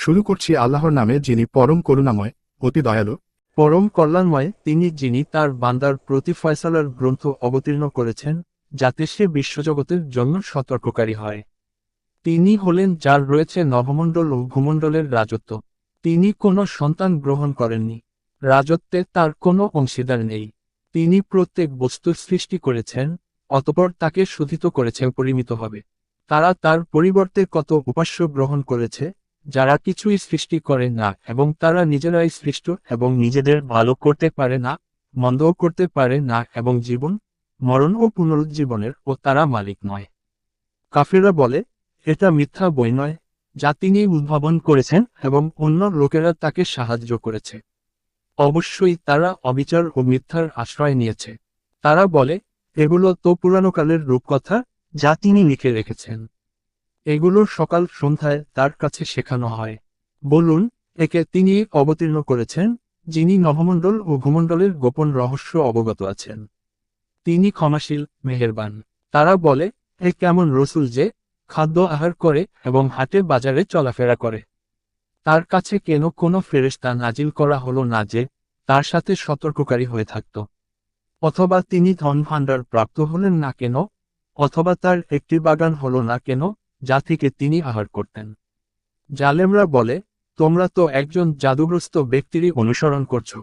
শুরু করছি আল্লাহর নামে যিনি পরম করুণাময়, অতি দয়ালু। পরম কল্যাণময়, তিনি যিনি তার বান্দার প্রতি ফয়সালার গ্রন্থ অবতীর্ণ করেছেন, যাতে সে বিশ্বজগতের জন্য সতর্ককারী হয়। তিনি হলেন যার রয়েছে নভমণ্ডল ও ভূমণ্ডলের রাজত্ব। তিনি কোনো সন্তান গ্রহণ করেননি। রাজত্বে তার কোনো অংশীদার নেই। তিনি প্রত্যেক বস্তুর সৃষ্টি করেছেন, অতপর তাকে শোধিত করেছেন পরিমিতভাবে। তারা তার পরিবর্তে কত উপাস্য গ্রহণ করেছে যারা কিছুই সৃষ্টি করে না এবং তারা নিজেরাই সৃষ্ট এবং নিজেদের ভালো করতে পারে না, মন্দও করতে পারে না এবং জীবন, মরণ ও পুনরুজ্জীবনের ও তারা মালিক নয়। কাফিররা বলে, এটা মিথ্যা বই নয়। যা তিনি উদ্ভাবন করেছেন এবং অন্য লোকেরা তাকে সাহায্য করেছে। অবশ্যই তারা অবিচার ও মিথ্যার আশ্রয় নিয়েছে। তারা বলে, এগুলো তো পুরানোকালের রূপকথা যা তিনি লিখে রেখেছেন। এগুলো সকাল সন্ধ্যায় তার কাছে শেখানো হয়। বলুন, একে তিনি অবতীর্ণ করেছেন, যিনি নভমণ্ডল ও ভূমণ্ডলের গোপন রহস্য অবগত আছেন। তিনি ক্ষমাশীল, মেহেরবান। তারা বলে, এ কেমন রসুল যে খাদ্য আহার করে এবং হাটে বাজারে চলাফেরা করে। তার কাছে কেন কোনো ফেরেশতা নাজিল করা হলো না যে তার সাথে সতর্ককারী হয়ে থাকত। অথবা তিনি ধন ভাণ্ডার প্রাপ্ত হলেন না কেন? অথবা তার একটি বাগান হলো না কেন? যা থেকে তিনি আহার করতেন। জালেমরা বলে, তোমরা তো একজন জাদুগ্রস্ত ব্যক্তিরই অনুসরণ করছ।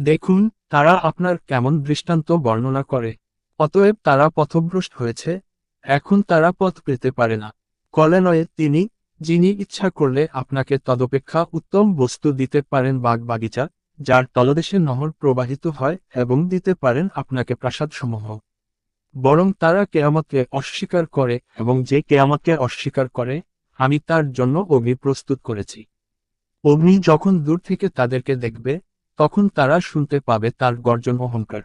দেখুন, তারা আপনার কেমন দৃষ্টান্ত বর্ণনা করে। অতএব তারা পথভ্রষ্ট হয়েছে। এখন তারা পথ পেতে পারে না। কলে নয় তিনি, যিনি ইচ্ছা করলে আপনাকে তদপেক্ষা উত্তম বস্তু দিতে পারেন বাগ বাগিচা যার তলদেশে নহর প্রবাহিত হয় এবং দিতে পারেন আপনাকে প্রাসাদসমূহ। বরং তারা কেয়ামতকে অস্বীকার করে এবং যে কেয়ামতকে অস্বীকার করে, আমি তার জন্য অগ্নি প্রস্তুত করেছি। অগ্নি যখন দূর থেকে তাদেরকে দেখবে, তখন তারা শুনতে পাবে তার গর্জন অহংকার।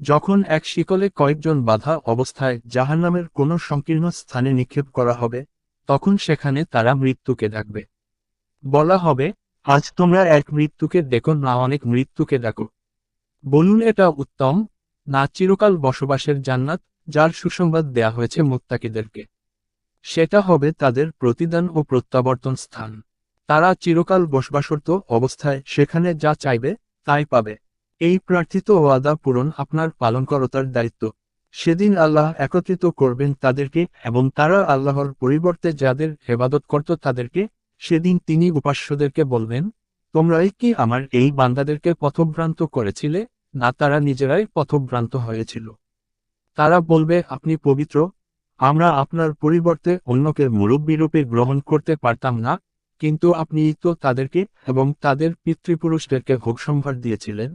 যখন এক শিকলে কয়েকজন বাধা অবস্থায় জাহান্নামের কোনো সংকীর্ণ স্থানে নিক্ষেপ করা হবে, তখন সেখানে তারা মৃত্যুকে ডাকবে বলা হবে, আজ তোমরা এক মৃত্যুকে দেখো না, অনেক মৃত্যুকে ডাকো বলুন এটা উত্তম না চিরকাল বসবাসের জান্নাত যার সুসংবাদ দেয়া হয়েছে মুত্তাকিদেরকে। সেটা হবে তাদের প্রতিদান ও প্রত্যাবর্তন স্থান। তারা চিরকাল বসবাসরত অবস্থায় সেখানে যা চাইবে, তাই পাবে। এই প্রার্থিত ওয়াদা পূরণ আপনার পালনকরতার দায়িত্ব। সেদিন আল্লাহ একত্রিত করবেন তাদেরকে এবং তারা আল্লাহর পরিবর্তে যাদের হেবাদত করত তাদেরকে। সেদিন তিনি উপাস্যদেরকে বলবেন তোমরাই কি আমার এই বান্দাদেরকে পথভ্রান্ত করেছিলে? না তারা নিজেরাই পথভ্রান্ত হয়েছিল। তারা বলবে, আপনি পবিত্র। আমরা আপনার পরিবর্তে অন্যকে মুরব্বীরূপে গ্রহণ করতে পারতাম না, কিন্তু আপনি তো তাদেরকে এবং তাদের পিতৃপুরুষদেরকে ভোগসম্ভার দিয়েছিলেন।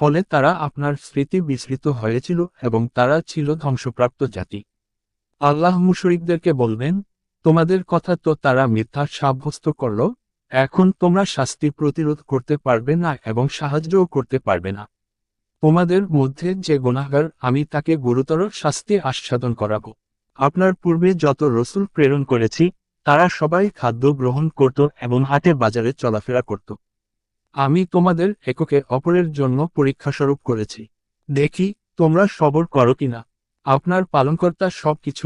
ফলে তারা আপনার স্মৃতি বিস্মৃত হয়েছিল এবং তারা ছিল ধ্বংসপ্রাপ্ত জাতি। আল্লাহ মুশরিকদেরকে বলবেন, তোমাদের কথা তো তারা মিথ্যা সাব্যস্ত করল। এখন তোমরা শাস্তি প্রতিরোধ করতে পারবে না এবং সাহায্যও করতে পারবে না। তোমাদের মধ্যে যে গোনাগার আমি তাকে গুরুতর শাস্তি আস্বাদন করাবো। আপনার পূর্বে যত রসুল প্রেরণ করেছি, তারা সবাই খাদ্য গ্রহণ করত এবং হাটে বাজারে চলাফেরা করত। আমি তোমাদের এককে অপরের জন্য পরীক্ষাস্বরূপ করেছি। দেখি, তোমরা সবর করো কিনা। আপনার পালনকর্তা সবকিছু